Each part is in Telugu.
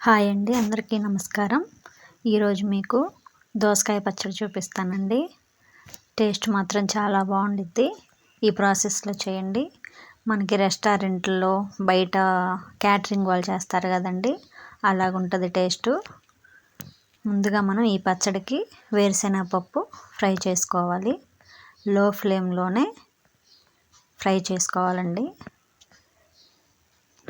హాయ్ అండి అందరికీ నమస్కారం. ఈరోజు మీకు దోసకాయ పచ్చడి చూపిస్తానండి. టేస్ట్ మాత్రం చాలా బాగుండిద్ది. ఈ ప్రాసెస్లో చేయండి. మనకి రెస్టారెంట్లో బయట క్యాటరింగ్ వాళ్ళు చేస్తారు కదండి అలాగుంటుంది టేస్టు. ముందుగా మనం ఈ పచ్చడికి వేరుశెనగపప్పు ఫ్రై చేసుకోవాలి. లో ఫ్లేమ్లోనే ఫ్రై చేసుకోవాలండి.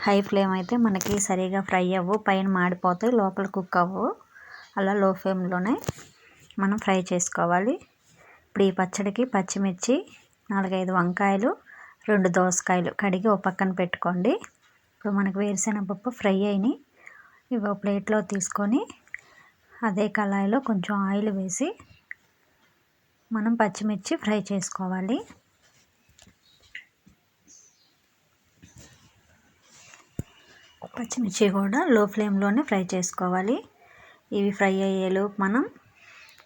హై ఫ్లేమ్ అయితే మనకి సరిగా ఫ్రై అవ్వు పైన మాడిపోతాయి లోపల కుక్ అవ్వు. అలా లో ఫ్లేమ్లోనే మనం ఫ్రై చేసుకోవాలి. ఇప్పుడు ఈ పచ్చడికి పచ్చిమిర్చి నాలుగైదు వంకాయలు రెండు దోసకాయలు కడిగి ఒక పక్కన పెట్టుకోండి. ఇప్పుడు మనకు వేరుశెనగపప్పు ఫ్రై అయినాయి. ఇవి ప్లేట్లో తీసుకొని అదే కళాయిలో కొంచెం ఆయిల్ వేసి మనం పచ్చిమిర్చి ఫ్రై చేసుకోవాలి. పచ్చిమిర్చి కూడా లో ఫ్లేమ్లోనే ఫ్రై చేసుకోవాలి. ఇవి ఫ్రై అయ్యేలోపు మనం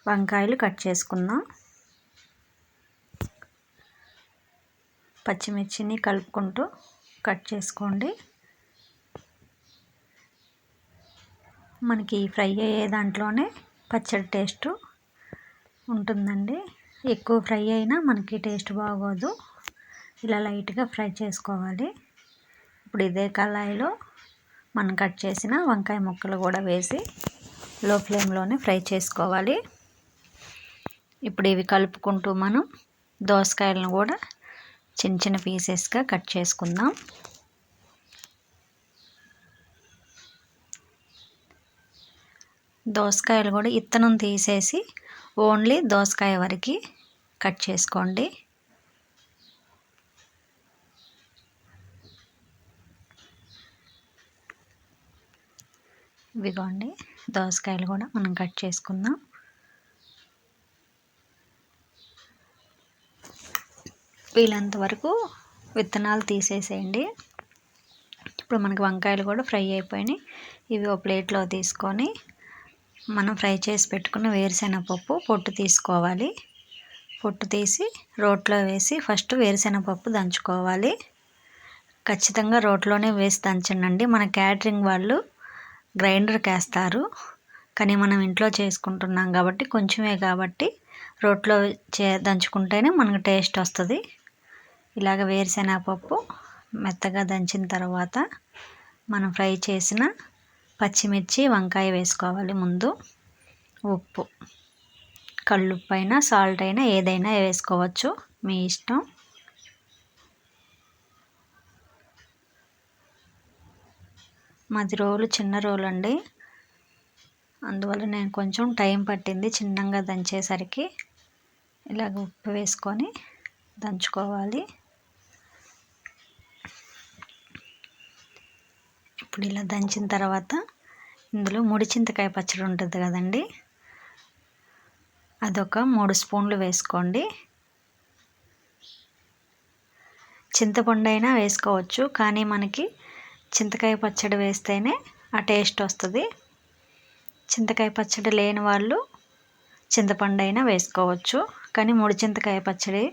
వంకాయలు కట్ చేసుకుందాం. పచ్చిమిర్చిని కలుపుకుంటూ కట్ చేసుకోండి. మనకి ఫ్రై అయ్యే దాంట్లోనే పచ్చడి టేస్ట్ ఉంటుందండి. ఎక్కువ ఫ్రై అయినా మనకి టేస్ట్ బాగోదు. ఇలా లైట్గా ఫ్రై చేసుకోవాలి. ఇప్పుడు ఇదే కళాయిలో మనం కట్ చేసిన వంకాయ ముక్కలు కూడా వేసి లో ఫ్లేమ్లోనే ఫ్రై చేసుకోవాలి. ఇప్పుడు ఇవి కలుపుకుంటూ మనం దోసకాయలను కూడా చిన్న చిన్న పీసెస్గా కట్ చేసుకుందాం. దోసకాయలు కూడా ఇత్తనం తీసేసి ఓన్లీ దోసకాయ వరకు కట్ చేసుకోండి. ఇవిగోండి దోసకాయలు కూడా మనం కట్ చేసుకుందాం. వీలంత వరకు విత్తనాలు తీసేసేయండి. ఇప్పుడు మనకి వంకాయలు కూడా ఫ్రై అయిపోయినాయి. ఇవి ఒక ప్లేట్లో తీసుకొని మనం ఫ్రై చేసి పెట్టుకున్న వేరుశెనగపప్పు పొట్టు తీసుకోవాలి. పొట్టు తీసి రోట్లో వేసి ఫస్ట్ వేరుశెనగపప్పు దంచుకోవాలి. ఖచ్చితంగా రోట్లోనే వేసి దంచండి. మన క్యాటరింగ్ వాళ్ళు గ్రైండర్కి వేస్తారు కానీ మనం ఇంట్లో చేసుకుంటున్నాం కాబట్టి కొంచెమే కాబట్టి రోట్లో చే దంచుకుంటేనే మనకు టేస్ట్ వస్తుంది. ఇలాగ వేరుశెనగపప్పు మెత్తగా దంచిన తర్వాత మనం ఫ్రై చేసిన పచ్చిమిర్చి వంకాయ వేసుకోవాలి ముందు. ఉప్పు. కళ్ళుప్పు అయినా సాల్ట్ అయినా ఏదైనా వేసుకోవచ్చు. మీ ఇష్టం. మాది రోలు చిన్న రోలు అండి అందువల్ల నేను కొంచెం టైం పట్టింది చిన్నగా దంచేసరికి. ఇలాగ ఉప్పు వేసుకొని దంచుకోవాలి. ఇప్పుడు ఇలా దంచిన తర్వాత ఇందులో ముడి చింతకాయ పచ్చడి ఉంటుంది కదండి. అదొక మూడు స్పూన్లు వేసుకోండి. చింతపండు అయినా వేసుకోవచ్చు. కానీ మనకి చింతకాయ పచ్చడి వేస్తేనే ఆ టేస్ట్ వస్తుంది. చింతకాయ పచ్చడి లేని వాళ్ళు చింతపండు అయినా వేసుకోవచ్చు. కానీ ముడి చింతకాయ పచ్చడి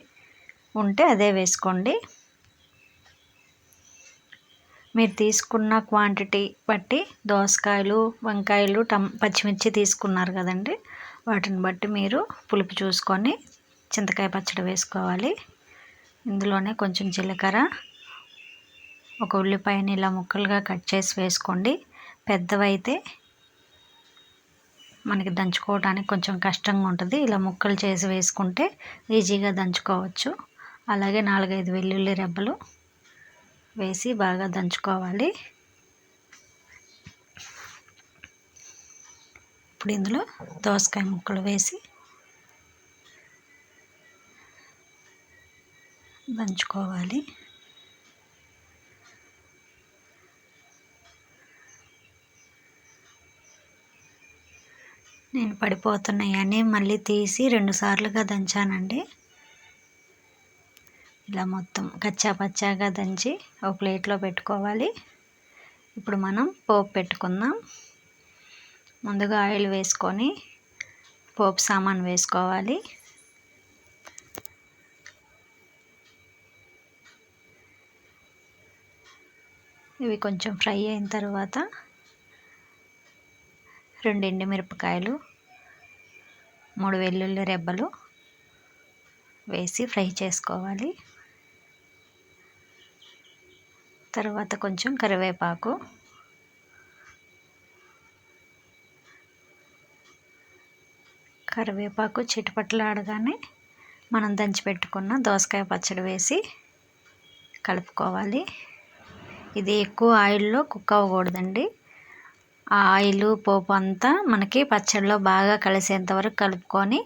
ఉంటే అదే వేసుకోండి. మీరు తీసుకున్న క్వాంటిటీ బట్టి దోసకాయలు వంకాయలు టమ్ పచ్చిమిర్చి తీసుకున్నారు కదండి. వాటిని బట్టి మీరు పులుపు చూసుకొని చింతకాయ పచ్చడి వేసుకోవాలి. ఇందులోనే కొంచెం జీలకర్ర ఒక ఉల్లిపాయని ఇలా ముక్కలుగా కట్ చేసి వేసుకోండి. పెద్దవైతే మనకి దంచుకోవడానికి కొంచెం కష్టంగా ఉంటుంది. ఇలా ముక్కలు చేసి వేసుకుంటే ఈజీగా దంచుకోవచ్చు. అలాగే నాలుగైదు వెల్లుల్లి రెబ్బలు వేసి బాగా దంచుకోవాలి. ఇప్పుడు ఇందులో దోసకాయ ముక్కలు వేసి దంచుకోవాలి. పడిపోతున్నాయని మళ్ళీ తీసి రెండు సార్లుగా దంచానండి. ఇలా మొత్తం కచ్చా పచ్చాగా దంచి ఒక ప్లేట్లో పెట్టుకోవాలి. ఇప్పుడు మనం పోపు పెట్టుకుందాం. ముందుగా ఆయిల్ వేసుకొని పోపు సామాన్ వేసుకోవాలి. ఇవి కొంచెం ఫ్రై అయిన తర్వాత రెండు ఎండుమిరపకాయలు మూడు వెల్లుల్లి రెబ్బలు వేసి ఫ్రై చేసుకోవాలి. తర్వాత కొంచెం కరివేపాకు. కరివేపాకు చిటపట్లాడగానే మనం దంచి పెట్టుకున్న దోసకాయ పచ్చడి వేసి కలుపుకోవాలి. ఇది ఎక్కువ ఆయిల్లో కుక్ అవ్వకూడదండి. ఆ ఆయిల్ పోపు అంతా మనకి పచ్చడిలో బాగా కలిసేంత వరకు కలుపుకొని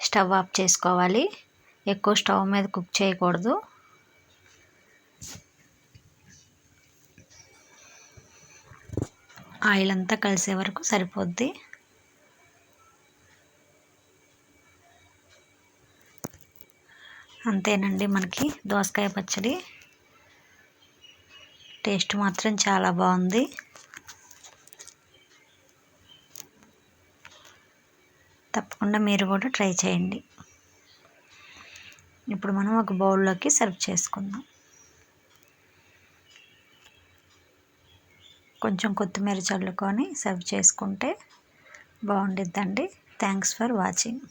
స్టవ్ ఆఫ్ చేసుకోవాలి. ఎక్కువ స్టవ్ మీద కుక్ చేయకూడదు. ఆయిల్ అంతా కలిసే వరకు సరిపోద్ది. అంతేనండి మనకి దోసకాయ పచ్చడి. టేస్ట్ మాత్రం చాలా బాగుంది. తప్పకుండా మీరు కూడా ట్రై చేయండి. ఇప్పుడు మనం ఒక బౌల్లోకి సర్వ్ చేసుకుందాం. కొంచెం కొత్తిమీర చల్లుకొని సర్వ్ చేసుకుంటే బాగుండిద్దండి. Thanks for watching.